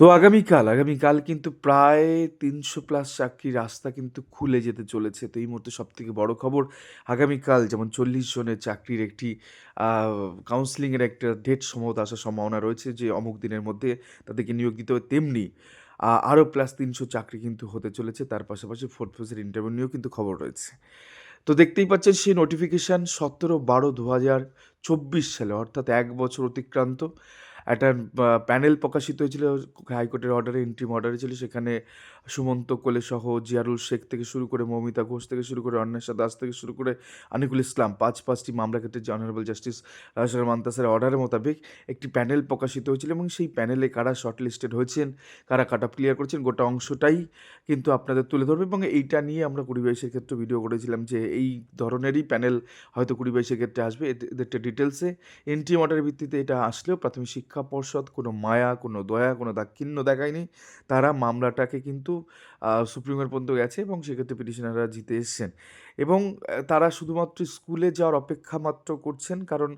তো আগামীকাল আগামীকাল কিন্তু প্রায় তিনশো প্লাস চাকরির রাস্তা কিন্তু খুলে যেতে চলেছে। তো এই মুহূর্তে সব থেকে বড় খবর, আগামীকাল যেমন চল্লিশ জনের চাকরির একটি কাউন্সিলিংয়ের একটা ডেট সম্ভবত আসার সম্ভাবনা রয়েছে যে অমুক দিনের মধ্যে তাদেরকে নিয়োগ দিতে হবে তেমনি আরও প্লাস তিনশো চাকরি কিন্তু হতে চলেছে। তার পাশাপাশি ফোর্থ ফেজের ইন্টারভিউ নিয়েও কিন্তু খবর রয়েছে। তো দেখতেই পাচ্ছেন সেই নোটিফিকেশান সতেরো বারো দু হাজার চব্বিশ সালে, অর্থাৎ এক বছর অতিক্রান্ত। একটা প্যানেল প্রকাশিত হয়েছিল, হাইকোর্টের অর্ডারে ইন্ট্রিম অর্ডারে ছিল, সেখানে সুমন্ত কোলে সহ জিয়ারুল শেখ থেকে শুরু করে মৌমিতা ঘোষ থেকে শুরু করে অন্বেষা দাস থেকে শুরু করে আনিকুল ইসলাম, পাঁচ, পাঁচটি মামলা ক্ষেত্রে অনারেবল জাস্টিস রাজশাহ মান্তাসের অর্ডারের মোতাবেক একটি প্যানেল প্রকাশিত হয়েছিল এবং সেই প্যানেলে কারা শর্ট লিস্টেড হয়েছেন, কারা কাট অফ ক্লিয়ার করেছেন, গোটা অংশটাই কিন্তু আপনাদের তুলে ধরবে এবং এইটা নিয়ে আমরা কুড়ি বাইশের ক্ষেত্রে ভিডিও করেছিলাম যে এই ধরনেরই প্যানেল হয়তো কুড়ি বাইশের ক্ষেত্রে আসবে এদেরটা ডিটেলসে এন্ট্রি অর্ডারের ভিত্তিতে এটা আসলেও প্রাথমিক শিক্ষা পর্ষদ কোনো মায়া, কোনো দয়া, কোনো দাক্ষিণ্য দেখায়নি। তারা মামলাটাকে কিন্তু সুপ্রিমের পর্যন্ত গেছে এবং সেক্ষেত্রে পিটিশনাররা জিতে এসছেন। এবং তারা শুধুমাত্র স্কুলে যাওয়ার অপেক্ষা মাত্র করছেন কারণ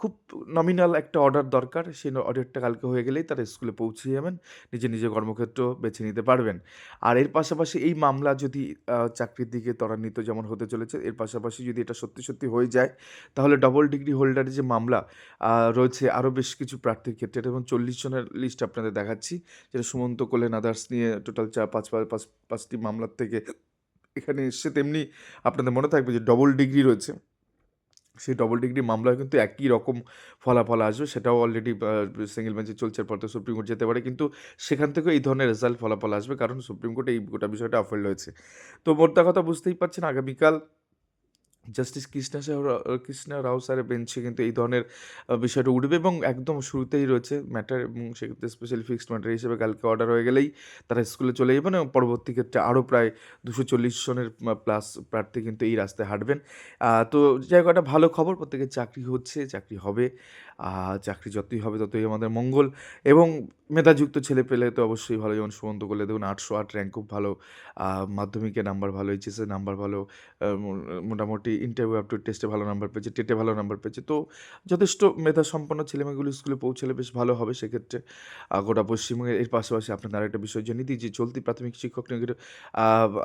খুব নমিনাল একটা অর্ডার দরকার। সেই অর্ডারটা কালকে হয়ে গেলেই তারা স্কুলে পৌঁছে যাবেন, নিজে নিজে কর্মক্ষেত্র বেছে নিতে পারবেন। আর এর পাশাপাশি এই মামলা যদি চাকরির দিকে ত্বরান্বিত যেমন হতে চলেছে, এর পাশাপাশি যদি এটা সত্যি সত্যি হয়ে যায়, তাহলে ডবল ডিগ্রি হোল্ডারের যে মামলা রয়েছে আরও বেশ কিছু প্রার্থীর ক্ষেত্রে। এবং চল্লিশ জনের লিস্ট আপনাদের দেখাচ্ছি, যেটা সুমন্ত কোলেন আদার্স নিয়ে টোটাল চার, পাঁচ পাঁচ পাঁচটি মামলার থেকে এখানে এসছে, তেমনি আপনাদের মনে থাকবে যে ডবল ডিগ্রি রয়েছে। সেই ডবল ডিগ্রি মামলায় কিন্তু একই রকম ফলাফল আসবে, সেটাও অলরেডি সিঙ্গেল বেঞ্চে চলছে পর তো সুপ্রিম কোর্ট যেতে পারে, কিন্তু সেখান থেকেও এই ধরনের রেজাল্ট ফলাফল আসবে, কারণ সুপ্রিম কোর্ট এই গোটা বিষয়টা অফেল রয়েছে তো মোদ্দা কথা বুঝতেই পারছেন, আগামীকাল জাস্টিস কৃষ্ণা কৃষ্ণা রাও স্যারের বেঞ্চে কিন্তু এই ধরনের বিষয়টা উঠবে এবং একদম শুরুতেই রয়েছে ম্যাটার এবং সেক্ষেত্রে স্পেশালি ফিক্সড ম্যাটার হিসেবে কালকে অর্ডার হয়ে গেলেই তারা স্কুলে চলে যাবেন এবং পরবর্তী ক্ষেত্রে আরও প্রায় দুশো চল্লিশ জনের প্লাস প্রার্থী কিন্তু এই রাস্তায় হাঁটবেন। তো যাই হোক, একটা ভালো খবর, প্রত্যেকের চাকরি হচ্ছে, চাকরি হবে। চাকরি যতই হবে ততই আমাদের মঙ্গল। এবং মেধাযুক্ত ছেলে পেলে তো অবশ্যই ভালো। যেমন সুমন্ত করলে দেখুন আটশো আট র্যাঙ্ক খুব ভালো। মাধ্যমিকে নাম্বার ভালো এইচএসে নাম্বার ভালো মোটামুটি ইন্টারভিউ আপ টু টেস্টে ভালো নাম্বার পেয়েছে টেটে ভালো নাম্বার পেয়েছে। তো যথেষ্ট মেধা সম্পন্ন ছেলেমেয়েগুলো স্কুলে পৌঁছলে বেশ ভালো হবে সেক্ষেত্রে। গোটা পশ্চিমবঙ্গের, এর পাশাপাশি আপনাদের আরেকটা বিষয় জানিয়ে দিই যে চলতি প্রাথমিক শিক্ষক নিয়োগের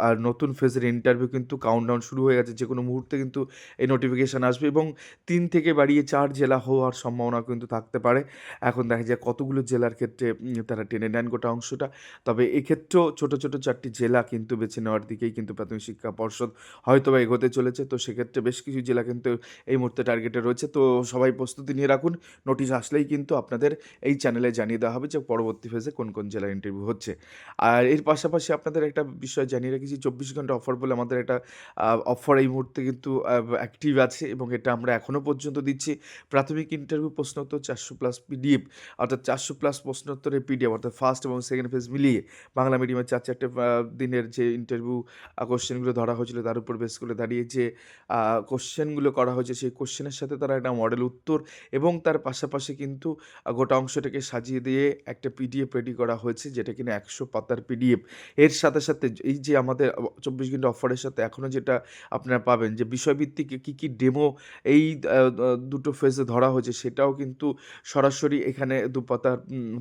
আর নতুন ফেজের ইন্টারভিউ কিন্তু কাউন্টডাউন শুরু হয়ে গেছে। যে কোনো মুহূর্তে কিন্তু এই নোটিফিকেশান আসবে এবং তিন থেকে বাড়িয়ে চার জেলা হওয়ার সম্ভাবনা কিন্তু থাকতে পারে। এখন দেখা যায় কতগুলো জেলার ক্ষেত্রে তারা টেনে নেন গোটা অংশটা। তবে এক্ষেত্রেও ছোটো ছোটো চারটি জেলা কিন্তু বেছে নেওয়ার দিকেই কিন্তু প্রাথমিক শিক্ষা পর্ষদ হয়তো বা এগোতে চলেছে। তো সেক্ষেত্রে বেশ কিছু জেলা কিন্তু এই মুহূর্তে টার্গেটে রয়েছে। তো সবাই প্রস্তুতি নিয়ে রাখুন। নোটিশ আসলেই কিন্তু আপনাদের এই চ্যানেলে জানিয়ে দেওয়া হবে যে পরবর্তী ফেজে কোন কোন জেলার ইন্টারভিউ হচ্ছে। আর এর পাশাপাশি আপনাদের একটা বিষয় জানিয়ে রেখেছি, চব্বিশ ঘণ্টা অফার বলে আমাদের একটা অফার এই মুহূর্তে কিন্তু অ্যাক্টিভ আছে এবং এটা আমরা এখনও পর্যন্ত দিচ্ছি। প্রাথমিক ইন্টারভিউ প্রশ্নোত্তর চারশো প্লাস পিডিএফ অর্থাৎ চারশো প্লাস প্রশ্নোত্তরের পিডিএফ অর্থাৎ ফার্স্ট এবং সেকেন্ড ফেজ মিলিয়ে বাংলা মিডিয়ামের চার চারটে দিনের যে ইন্টারভিউ কোশ্চেনগুলো ধরা হয়েছিল, তার উপর বেস করে দাঁড়িয়ে যে কোশ্চেনগুলো করা হয়েছে, সেই কোশ্চেনের সাথে তারা একটা মডেল উত্তর এবং তার পাশাপাশি কিন্তু গোটা অংশটাকে সাজিয়ে দিয়ে একটা পিডিএফ রেডি করা হয়েছে, যেটা কিনা একশো পাতার পিডিএফ এর সাথে সাথে এই যে আমাদের চব্বিশ ঘণ্টা অফারের সাথে এখনও যেটা আপনারা পাবেন, যে বিষয়ভিত্তিক কী কী ডেমো এই দুটো ফেজে ধরা হয়েছে সেটাও কিন্তু সরাসরি এখানে দু পাতার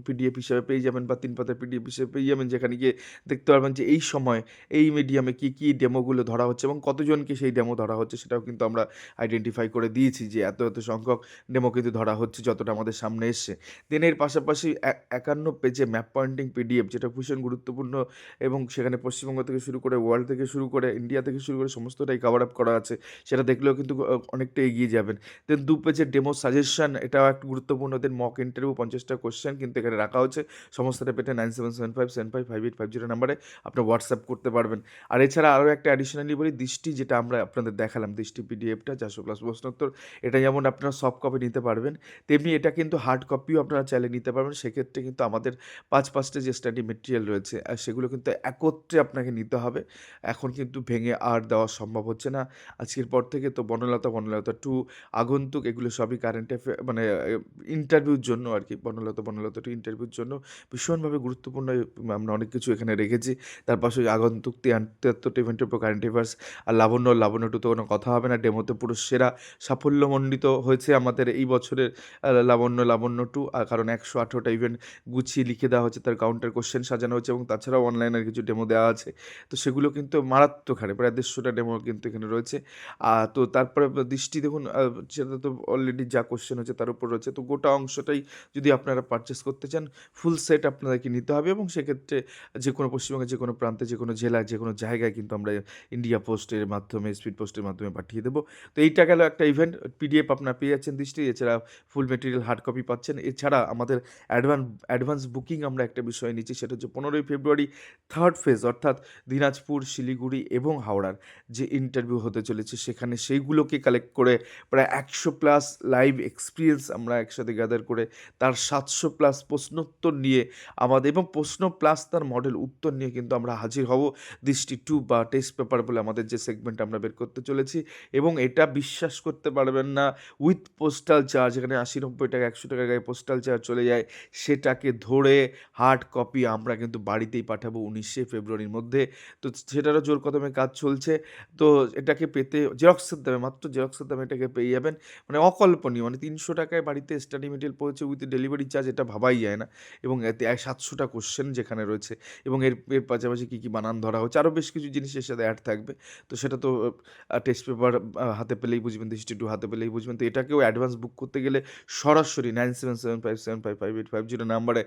পিডিএফ হিসেবে পেয়ে যাবেন বা তিন পাতার পিডিএফ হিসেবে পেয়ে যাবেন। যেখানে গিয়ে দেখতে পারবেন যে এই সময় এই মিডিয়ামে কী কী ডেমোগুলো ধরা হচ্ছে এবং কতজনকে সেই ডেমো ধরা হচ্ছে সেটাও কিন্তু আমরা আইডেন্টিফাই করে দিয়েছি যে এত এত সংখ্যক ডেমো কিন্তু ধরা হচ্ছে যতটা আমাদের সামনে এসছে। দেন এর পাশাপাশি একান্ন পেজে ম্যাপ পয়েন্টিং পিডিএফ যেটা ভীষণ গুরুত্বপূর্ণ এবং সেখানে পশ্চিমবঙ্গ থেকে শুরু করে ওয়ার্ল্ড থেকে শুরু করে ইন্ডিয়া থেকে শুরু করে সমস্তটাই কভার আপ করা আছে। সেটা দেখলেও কিন্তু অনেকটা এগিয়ে যাবেন। দেন দু পেজের ডেমো সাজেশন এটাও একটা গুরুত্বপূর্ণ ওদের মক ইন্টারভিউ পঞ্চাশটা কোশ্চেন কিন্তু এখানে রাখা হচ্ছে সমস্তটা পেটে nine seven seven five seven five five eight five zero নাম্বারে আপনি হোয়াটসঅ্যাপ করতে পারবেন। আর এছাড়া আরও একটা অ্যাডিশনালি বলি, দৃষ্টি যেটা আমরা আপনাদের দেখালাম, দৃষ্টি পিডিএফটা চারশো প্লাস প্রশ্নোত্তর এটা যেমন আপনারা সফট কপি নিতে পারবেন, তেমনি এটা কিন্তু হার্ড কপিও আপনারা চাইলে নিতে পারবেন। সেক্ষেত্রে কিন্তু আমাদের পাঁচ পাঁচটা যে স্টাডি মেটেরিয়াল রয়েছে আর সেগুলো কিন্তু একত্রে আপনাকে নিতে হবে। এখন কিন্তু ভেঙে আর দেওয়া সম্ভব হচ্ছে না। আজকের পর থেকে তো বনলতা বনলতা টু আগন্তুক এগুলো সবই কারেন্ট অ্যাফেয়ার মানে ইন্টারভিউর জন্য আর কি, বনলতা বনলতা টু ইন্টারভিউর জন্য ভীষণভাবে গুরুত্বপূর্ণ আমরা অনেক কিছু এখানে রেখেছি। তার পাশে আগন্তুক তিয়াত্তরটা ইভেন্টের উপর কারেন্ট অ্যাফেয়ার্স আর লাবণ্য লাবণ্য টু তো কোনো কথা হবে না। ডেমোতে পুরো সেরা সাফল্যমণ্ডিত হয়েছে আমাদের এই বছরের লাবণ্য লাবণ্য টু কারণ একশো আঠেরোটা ইভেন্ট গুছিয়ে লিখে দেওয়া হচ্ছে তার কাউন্টার কোশ্চেন সাজানো হচ্ছে এবং তাছাড়াও অনলাইনের কিছু ডেমো দেওয়া আছে। তো সেগুলো কিন্তু মারাত্মক হারে, প্রায় দেড়শোটা ডেমো কিন্তু এখানে রয়েছে। তো তারপরে দৃষ্টি দেখুন সেটা তো অলরেডি যা কোশ্চেন হচ্ছে তার উপর রয়েছে। তো গোটা অংশটাই যদি আপনারা পারচেস করতে চান ফুল সেট আপনাদেরকে নিতে হবে এবং সেক্ষেত্রে যে কোনো পশ্চিমবঙ্গের যে কোনো প্রান্তে যে কোনো জেলায় যে কোনো জায়গায় কিন্তু আমরা ইন্ডিয়া পোস্টের মাধ্যমে স্পিড পোস্টের মাধ্যমে পাঠিয়ে দেবো। তো এইটা গেল একটা ইভেন্ট পিডিএফ আপনারা পেয়ে যাচ্ছেন দৃষ্টি এছাড়া ফুল মেটেরিয়াল হার্ড কপি পাচ্ছেন। এছাড়া আমাদের অ্যাডভান্স অ্যাডভান্স বুকিং আমরা একটা বিষয় নিচ্ছি, সেটা হচ্ছে পনেরোই ফেব্রুয়ারি থার্ড ফেজ অর্থাৎ দিনাজপুর, শিলিগুড়ি এবং হাওড়ার যে ইন্টারভিউ হতে চলেছে, সেখানে সেইগুলোকে কালেক্ট করে প্রায় একশো প্লাস লাইভ এক্সপিরিয়েন্স আমরা একসাথে গ্যাদার করে তার সাতশো প্লাস প্রশ্নোত্তর নিয়ে আমাদের এবং প্রশ্ন প্লাস তার মডেল উত্তর নিয়ে কিন্তু আমরা হাজির হব দৃষ্টি টু বা টেস্ট পেপার বলে আমাদের যে সেগমেন্ট আমরা বের করতে চলেছি এবং এটা বিশ্বাস করতে পারবেন না উইথ পোস্টাল চার্জ এখানে আশি নব্বই টাকা, একশো টাকা গায়ে পোস্টাল চার্জ চলে যায় সেটাকে ধরে হার্ড কপি আমরা কিন্তু বাড়িতেই পাঠাবো উনিশে ফেব্রুয়ারির মধ্যে। তো সেটারও জোর কদমে কাজ চলছে। তো এটাকে পেতে জেরক্সের দামে, মাত্র জেরক্সের দামে এটাকে পেয়ে যাবেন। মানে অকল্পনীয় মানে তিনশো টাকায় বাড়িতে স্টাডি মেটেরিয়াল পড়েছে উইথ ডেলিভারি চার্জ এটা ভাবাই যায় না। এবং এতে সাতশোটা কোশ্চেন যেখানে রয়েছে। এবং এর এর পাশাপাশি কী কী বানান ধরা হচ্ছে। আরও বেশ কিছু জিনিস এর সাথে অ্যাড থাকবে। তো সেটা তো টেস্ট পেপার হাতে পেলেই বুঝবেন দৃষ্টি টু হাতে পেলেই বুঝবেন। তো এটাকেও অ্যাডভান্স বুক করতে গেলে সরাসরি nine seven seven five seven five five eight five zero নাম্বারে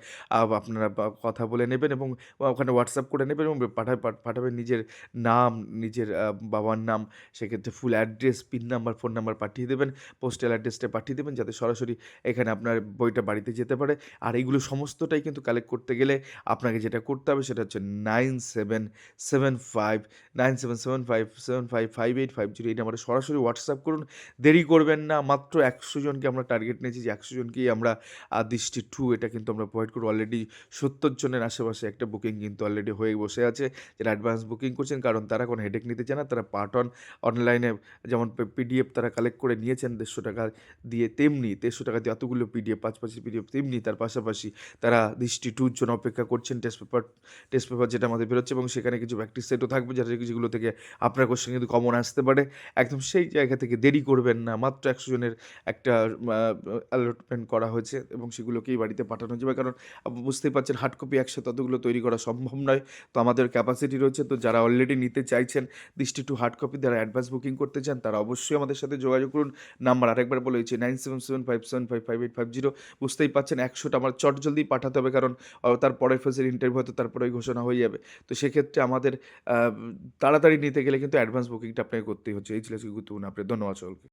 আপনারা কথা বলে নেবেন এবং ওখানে হোয়াটসঅ্যাপ করে নেবেন এবং পাঠাবে পাঠাবেন নিজের নাম, নিজের বাবার নাম। সেক্ষেত্রে full address pin number phone number পাঠিয়ে দেবেন। পোস্টাল অ্যাড্রেসটা পাঠিয়ে দেবেন যাতে সরাসরি এখানে আপনার বইটা বাড়িতে যেতে পারে। আর এইগুলো সমস্তটাই কিন্তু কালেক্ট করতে গেলে আপনাকে যেটা করতে হবে সেটা হচ্ছে nine seven seven five nine seven seven five seven five five eight five zero এই নাম্বারে সরাসরি হোয়াটসঅ্যাপ করুন। দেরি করবেন না, মাত্র একশো জনকে আমরা টার্গেট নিয়েছি, যে একশো জনকেই আমরা দৃষ্টি টু এটা কিন্তু আমরা প্রোভাইড করব। অলরেডি সত্তর জনের আশেপাশে একটা বুকিং কিন্তু অলরেডি হয়ে বসে আছে। যারা অ্যাডভান্স বুকিং করছেন, কারণ তারা কোনো হেডেক নিতে চায় না, তারা পার্ট অন অনলাইনে যেমন পিডিএফ তারা কালেক্ট করে নিয়েছেন, দেড়শো টাকা দিয়ে, তেমনি দেড়শো টাকা দিয়ে এতগুলো পিডিএফ পাঁচ পাঁচটি পিডিএফ তেমনি তার পাশাপাশি তারা দৃষ্টি টুর জন্য অপেক্ষা করছেন টেস্ট পেপার টেস্ট পেপার যেটা আমাদের বেরোচ্ছে এবং সেখানে কিছু প্র্যাকটিস সেটও থাকবে যাতে যেগুলো থেকে আপনার কোশ্চেন কিন্তু কমন আসতে পারে। একদম সেই জায়গা থেকে দেরি করবেন না, মাত্র একশো জনের একটা অ্যালটমেন্ট করা হয়েছে এবং সেগুলোকেই বাড়িতে পাঠানো যাবে। কারণ বুঝতেই পারছেন হার্ড কপি একসাথে অতগুলো তৈরি করা সম্ভব নয়। তো আমাদের ক্যাপাসিটি রয়েছে। তো যারা অলরেডি নিতে চাইছেন, দৃষ্টি টু হার্ড কপি যারা অ্যাডভান্স বুকিং করতে চান, তারা অবশ্যই আমাদের সাথে যোগাযোগ করুন। নাম্বার আরেকবার বলে দিচ্ছি, nine seven seven five seven five five eight five zero বুঝতেই পারছেন একশোটা আমার চট জলদি পাঠাতে হবে কারণ তার পরের ফেজের ইন্টারভিউ হয়তো তারপরে ঘোষণা হয়ে যাবে তো সেক্ষেত্রে আমাদের তাড়াতাড়ি নিতে গেলে কিন্তু অ্যাডভান্স বুকিংটা আপনাকে করতেই হচ্ছে এই ছিল গুরুত্বপূর্ণ আপনার ধন্যবাদ সকলকে